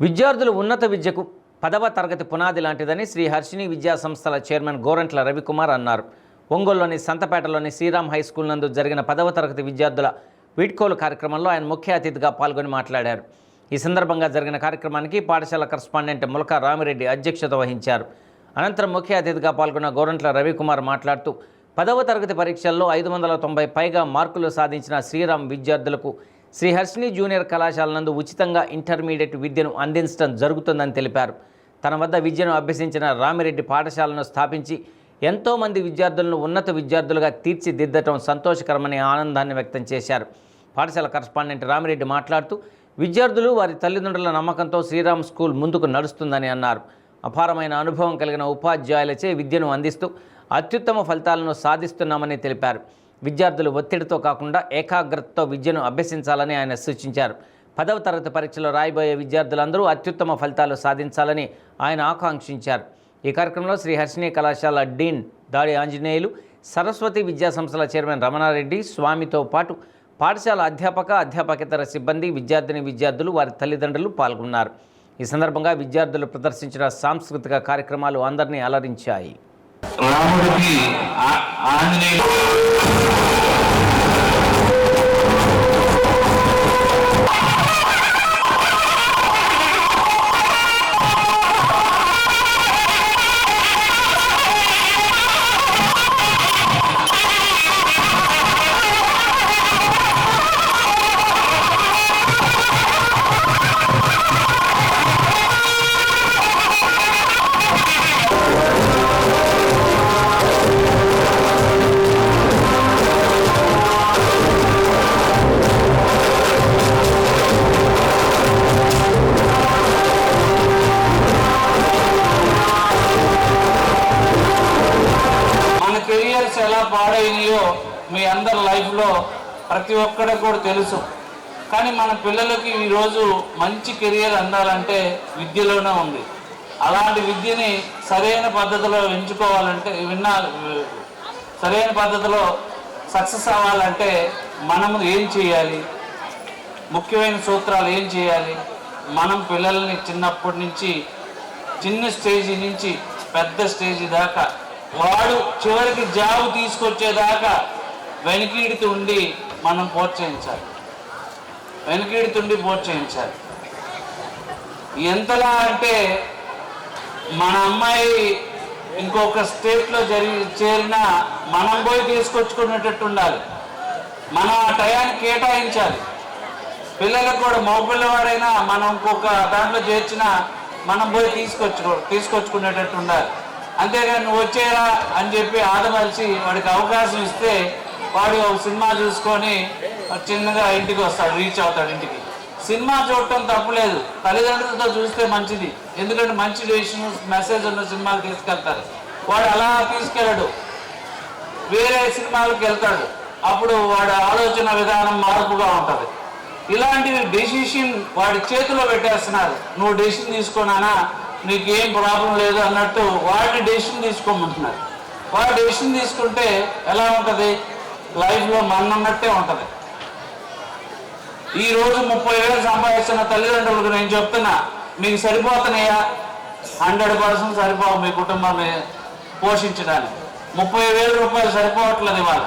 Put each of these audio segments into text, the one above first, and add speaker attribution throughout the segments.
Speaker 1: విద్యార్థులు ఉన్నత విద్యకు పదవ తరగతి పునాది లాంటిదని శ్రీ హర్షిని విద్యా సంస్థల చైర్మన్ గోరంట్ల రవికుమార్ అన్నారు. ఒంగోలులోని సంతపేటలోని శ్రీరామ్ హై స్కూల్ నందు జరిగిన పదవ తరగతి విద్యార్థుల వీడ్కోలు కార్యక్రమంలో ఆయన ముఖ్య అతిథిగా పాల్గొని మాట్లాడారు. ఈ సందర్భంగా జరిగిన కార్యక్రమానికి పాఠశాల కరస్పాండెంట్ ములక రామిరెడ్డి అధ్యక్షత వహించారు. అనంతరం ముఖ్య అతిథిగా పాల్గొన్న గోరంట్ల రవికుమార్ మాట్లాడుతూ పదవ తరగతి పరీక్షల్లో ఐదు వందల తొంభై పైగా మార్కులు సాధించిన శ్రీరామ్ విద్యార్థులకు శ్రీ హర్షిని జూనియర్ కళాశాల నందు ఉచితంగా ఇంటర్మీడియట్ విద్యను అందించడం జరుగుతుందని తెలిపారు. తన వద్ద విద్యను అభ్యసించిన రామిరెడ్డి పాఠశాలను స్థాపించి ఎంతోమంది విద్యార్థులను ఉన్నత విద్యార్థులుగా తీర్చిదిద్దటం సంతోషకరమని ఆనందాన్ని వ్యక్తం చేశారు. పాఠశాల కరస్పాండెంట్ రామిరెడ్డి మాట్లాడుతూ విద్యార్థులు వారి తల్లిదండ్రుల నమ్మకంతో శ్రీరామ్ స్కూల్ ముందుకు నడుస్తుందని అన్నారు. అపారమైన అనుభవం కలిగిన ఉపాధ్యాయులచే విద్యను అందిస్తూ అత్యుత్తమ ఫలితాలను సాధిస్తున్నామని తెలిపారు. విద్యార్థులు ఒత్తిడితో కాకుండా ఏకాగ్రతతో విద్యను అభ్యసించాలని ఆయన సూచించారు. పదవ తరగతి పరీక్షలో రాయబోయే విద్యార్థులందరూ అత్యుత్తమ ఫలితాలు సాధించాలని ఆయన ఆకాంక్షించారు. ఈ కార్యక్రమంలో శ్రీ హర్షిని కళాశాల డీన్ దాడి ఆంజనేయులు సరస్వతి విద్యా సంస్థల చైర్మన్ రమణారెడ్డి స్వామితో పాటు పాఠశాల అధ్యాపక అధ్యాపకేతర సిబ్బంది విద్యార్థిని విద్యార్థులు వారి తల్లిదండ్రులు పాల్గొన్నారు. ఈ సందర్భంగా విద్యార్థులు ప్రదర్శించిన సాంస్కృతిక కార్యక్రమాలు అందరినీ అలరించాయి.
Speaker 2: రాముడికి ఆ- ఆంజనేయుడు పాడైనయో మీ అందరి లైఫ్లో ప్రతి ఒక్కరికి కూడా తెలుసు. కానీ మన పిల్లలకి ఈరోజు మంచి కెరియర్ అందాలంటే విద్యలోనే ఉంది. అలాంటి విద్యని సరైన పద్ధతిలో ఎంచుకోవాలంటే విన్నా సరైన పద్ధతిలో సక్సెస్ అవ్వాలంటే మనము ఏం చేయాలి? ముఖ్యమైన సూత్రాలు ఏం చేయాలి? మనం పిల్లల్ని చిన్నప్పటి నుంచి చిన్న స్టేజీ నుంచి పెద్ద స్టేజీ దాకా వాడు చివరికి జాబ్ తీసుకొచ్చేదాకా వెనకీడుతుండి మనం ప్రోత్సహించాలి. వెనకీడుతుండి ప్రోత్సహించాలి. ఎంతలా అంటే మన అమ్మాయి ఇంకొక స్టేట్లో జరిగి చేరినా మనం పోయి తీసుకొచ్చుకునేటట్టు ఉండాలి. మనం ఆ టయాన్ని కేటాయించాలి. పిల్లలకు కూడా మోపిల్లవాడైనా మనం ఇంకొక దాంట్లో చేర్చినా మనం పోయి తీసుకొచ్చుకో తీసుకొచ్చుకునేటట్టు ఉండాలి. అంతేగాని నువ్వు వచ్చేరా అని చెప్పి ఆదమలిసి వాడికి అవకాశం ఇస్తే వాడు ఒక సినిమా చూసుకొని చిన్నగా ఇంటికి వస్తాడు రీచ్ అవుతాడు ఇంటికి. సినిమా చూడటం తప్పులేదు తల్లిదండ్రులతో చూస్తే మంచిది. ఎందుకంటే మంచి డెసిషన్ మెసేజ్ ఉన్న సినిమాలు తీసుకెళ్తారు. వాడు అలా తీసుకెళ్ళడు. వేరే సినిమాలకు వెళ్తాడు. అప్పుడు వాడి ఆలోచన విధానం మార్పుగా ఉంటుంది. ఇలాంటి డెసిషన్ వాడి చేతిలో పెట్టేస్తున్నారు. నువ్వు డెసిషన్ తీసుకున్నానా? నీకు ఏం ప్రాబ్లం లేదు అన్నట్టు వాడిని డెసిషన్ తీసుకోమంటున్నారు. వాడు డెసిషన్ తీసుకుంటే ఎలా ఉంటుంది? లైఫ్లో మన్నన్నట్టే ఉంటుంది. ఈ రోజు ముప్పై వేలు సంపాదిస్తున్న తల్లిదండ్రులకు నేను చెప్తున్నా మీకు సరిపోతున్నాయా? హండ్రెడ్ పర్సెంట్ సరిపోవు మీ కుటుంబాన్ని పోషించడానికి. ముప్పై వేల రూపాయలు సరిపోవట్లేదు ఇవాళ.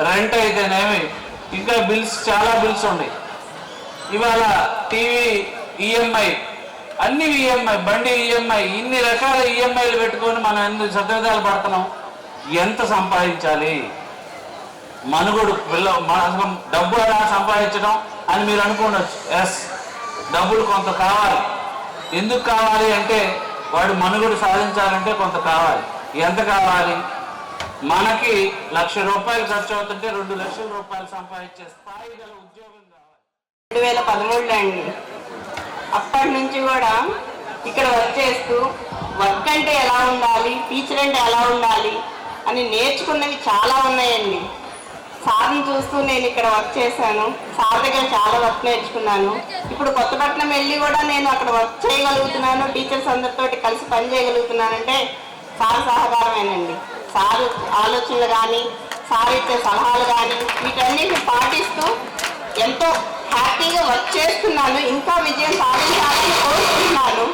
Speaker 2: రెంట్ అయితేనేమి? ఇంకా బిల్స్ చాలా బిల్స్ ఉన్నాయి. ఇవాళ టీవీ ఈఎంఐ అన్ని ఈఎంఐ బండి ఈఎంఐ ఇన్ని రకాల ఈఎంఐలు పెట్టుకొని మనం ఎన్ని చతుర్థాలు పడుతున్నాం. ఎంత సంపాదించాలి? మనుగుడు పిల్ల మన డబ్బు ఎలా సంపాదించడం అని మీరు అనుకోవచ్చు ఎస్ డబ్బులు కొంత కావాలి. ఎందుకు కావాలి అంటే వాడు మనుగడు సాధించాలంటే కొంత కావాలి. ఎంత కావాలి? మనకి లక్ష రూపాయలు ఖర్చు అవుతుంటే రెండు లక్షల రూపాయలు సంపాదించే స్థాయి గల ఉద్యోగం కావాలి.
Speaker 3: రెండు వేల పదమూడులో అండి. అప్పటి నుంచి కూడా ఇక్కడ వర్క్ చేస్తూ వర్క్ అంటే ఎలా ఉండాలి టీచర్ అంటే ఎలా ఉండాలి అని నేర్చుకున్నవి చాలా ఉన్నాయండి. సార్ని చూస్తూ నేను ఇక్కడ వర్క్ చేశాను. సార్ దగ్గర చాలా వర్క్ నేర్చుకున్నాను. ఇప్పుడు కొత్తపట్నం వెళ్ళి కూడా నేను అక్కడ వర్క్ చేయగలుగుతున్నాను. టీచర్స్ అందరితోటి కలిసి పని చేయగలుగుతున్నానంటే సార్ సహకారమేనండి. సార్ ఆలోచనలు కానీ సార్ ఇచ్చే సలహాలు కానీ వీటన్నిటిని పాటిస్తూ ఎంతో హ్యాపీగా వర్క్ చేస్తున్నాను. ఇంకా విజయం సాధించాలని కోరుకుంటున్నాను.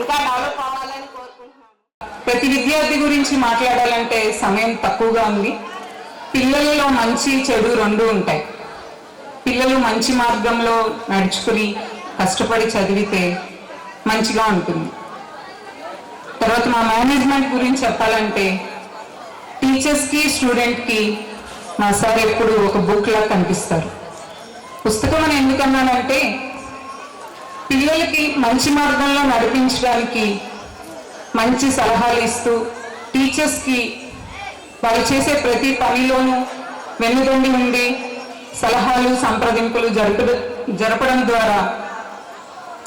Speaker 3: ఇంకా డెవలప్ అవ్వాలని కోరుకుంటున్నాను.
Speaker 4: ప్రతి విద్యార్థి గురించి మాట్లాడాలంటే సమయం తక్కువగా ఉంది. పిల్లలలో మంచి చెడు రెండు ఉంటాయి. పిల్లలు మంచి మార్గంలో నడుచుకుని కష్టపడి చదివితే మంచిగా ఉంటుంది. తర్వాత మా మేనేజ్మెంట్ గురించి చెప్పాలంటే టీచర్స్కి స్టూడెంట్కి మా సార్ ఎప్పుడు ఒక బుక్లా కనిపిస్తారు. పుస్తకం అని ఎందుకన్నానంటే పిల్లలకి మంచి మార్గంలో నడిపించడానికి మంచి సలహాలు ఇస్తూ టీచర్స్కి వాళ్ళు చేసే ప్రతి పనిలోనూ వెన్నుదండి ఉండి సలహాలు సంప్రదింపులు జరుపు జరపడం ద్వారా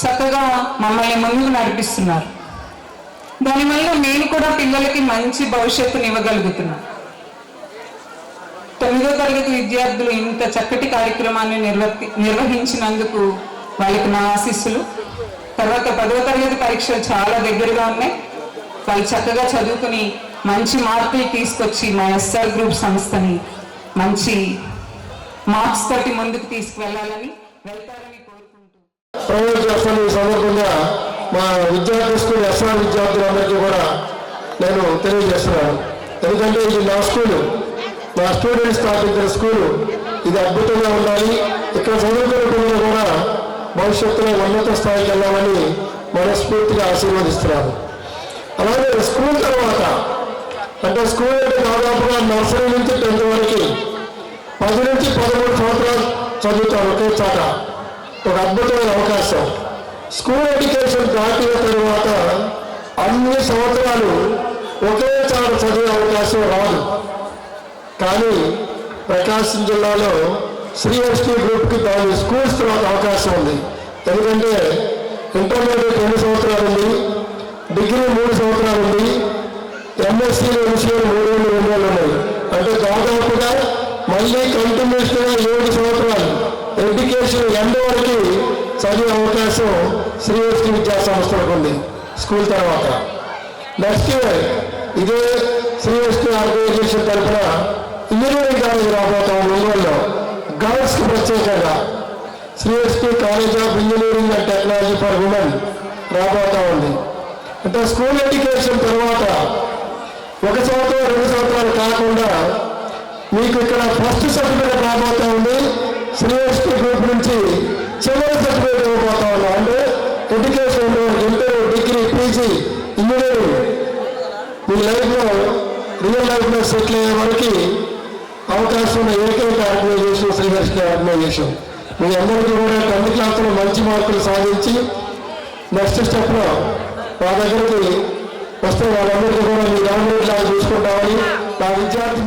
Speaker 4: చక్కగా మమ్మల్ని ముందుకు నడిపిస్తున్నారు. దానివల్ల నేను కూడా పిల్లలకి మంచి భవిష్యత్తుని ఇవ్వగలుగుతున్నాను తొమ్మిదో తరగతి విద్యార్థులు ఇంత చక్కటి కార్యక్రమాన్ని నిర్వర్తి నిర్వహించినందుకు వాళ్ళకి నా ఆశీస్సులు. తర్వాత పదవ తరగతి పరీక్షలు చాలా దగ్గరగా ఉన్నాయి. వాళ్ళు చక్కగా చదువుకుని మంచి మార్కులు తీసుకొచ్చి మా ఎస్ఆర్ గ్రూప్ సంస్థని మంచి మార్క్స్ తోటి ముందుకు తీసుకువెళ్ళాలని వెళ్తారని కోరుకుంటూ.
Speaker 5: సందర్భంగా మా విద్యార్థి స్కూల్ ఎస్ఆర్ విద్యార్థులందరికీ కూడా నేను తెలియజేస్తున్నాను. ఎందుకంటే ఇది నా స్కూలు. నా స్టూడెంట్స్ స్థాపించిన స్కూలు ఇది అద్భుతంగా ఉండాలి. ఇక్కడ చదువుకున్న పిల్లలు కూడా భవిష్యత్తులో ఉన్నత స్థాయికి వెళ్ళామని మనస్ఫూర్తిగా ఆశీర్వదిస్తున్నాను అలాగే స్కూల్ తర్వాత అంటే స్కూల్ అంటే దాదాపుగా నర్సరీ నుంచి టెన్త్ వరకు పది నుంచి పదమూడు సంవత్సరాలు చదువుతారు ఒకే చోట. ఒక అద్భుతమైన అవకాశం. స్కూల్ ఎడ్యుకేషన్ దాటిన తర్వాత అన్ని సంవత్సరాలు ఒకే చోట చదివే అవకాశం రాదు. కానీ ప్రకాశం జిల్లాలో శ్రీహర్షి గ్రూప్కి దాని స్కూల్స్ తర్వాత అవకాశం ఉంది. ఎందుకంటే ఇంటర్మీడియట్ రెండు సంవత్సరాలు ఉంది డిగ్రీ మూడు సంవత్సరాలు ఉంది ఎంఎస్సీలో విషయాలు మూడు వేలు రెండు వేలు ఉన్నాయి. అంటే దాదాపుగా మళ్ళీ కంటిన్యూస్గా ఏడు సంవత్సరాలు ఎడ్యుకేషన్ ఎండ్ వరకు చదివే అవకాశం శ్రీహర్షి విద్యా సంస్థలకు ఉంది స్కూల్ తర్వాత. నెక్స్ట్ ఇయర్ ఇదే శ్రీహర్షి ఆర్గనైజేషన్ తరఫున ఇంజనీరింగ్ కాలేజ్ రాబోతాం ఒంగోలులో గర్ల్స్కి ప్రత్యేకంగా Sriharshi college of engineering and technology for women రాబోతా ఉంది. అంటే స్కూల్ ఎడ్యుకేషన్ తర్వాత ఒక సంవత్సరం రెండు సంవత్సరాలు కాకుండా మీకు ఇక్కడ ఫస్ట్ సర్టిఫికేట్ లైఫ్లో సెటిల్ అయ్యే వాళ్ళకి అవకాశం ఉన్న ఏకైక ఆర్గనైజేషన్ శ్రీకృష్ణ ఆర్గనైజేషన్. మీ అందరికీ కూడా టెన్త్ క్లాస్లో మంచి మార్కులు సాధించి నెక్స్ట్ స్టెప్లో మా దగ్గరికి వస్తే వాళ్ళందరికీ కూడా మీ నామినేట్ లాగా చూసుకుంటామని నా విద్యార్థి